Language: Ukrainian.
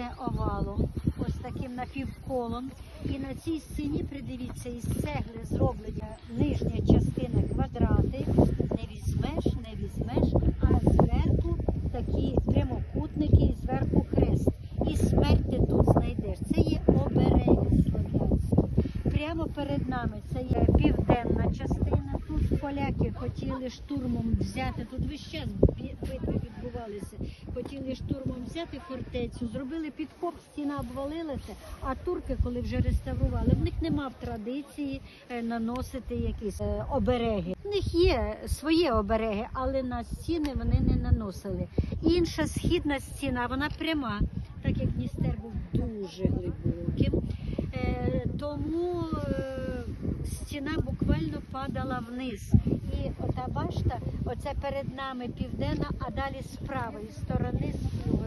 йде овалом, ось таким напівколом. І на цій стіні, придивіться, із цегли зроблення нижня частина квадрати. Не візьмеш, не візьмеш, а зверху такі прямокутники, і зверху хрест. І смерть ти тут знайдеш. Це є обереги слов'янські. Прямо перед нами це є південна частина. Тут поляки хотіли штурмом взяти. Тут весь час бі- Хотіли штурмом взяти фортецю, зробили підкоп, стіна обвалилася. А турки, коли вже реставрували, в них нема в традиції е, наносити якісь е, обереги. В них є свої обереги, але на стіни вони не наносили. Інша східна стіна, вона пряма, так як Дністер був дуже глибоким. Стіна буквально падала вниз. І ота башта, оце перед нами південна, а далі з правої сторони з такий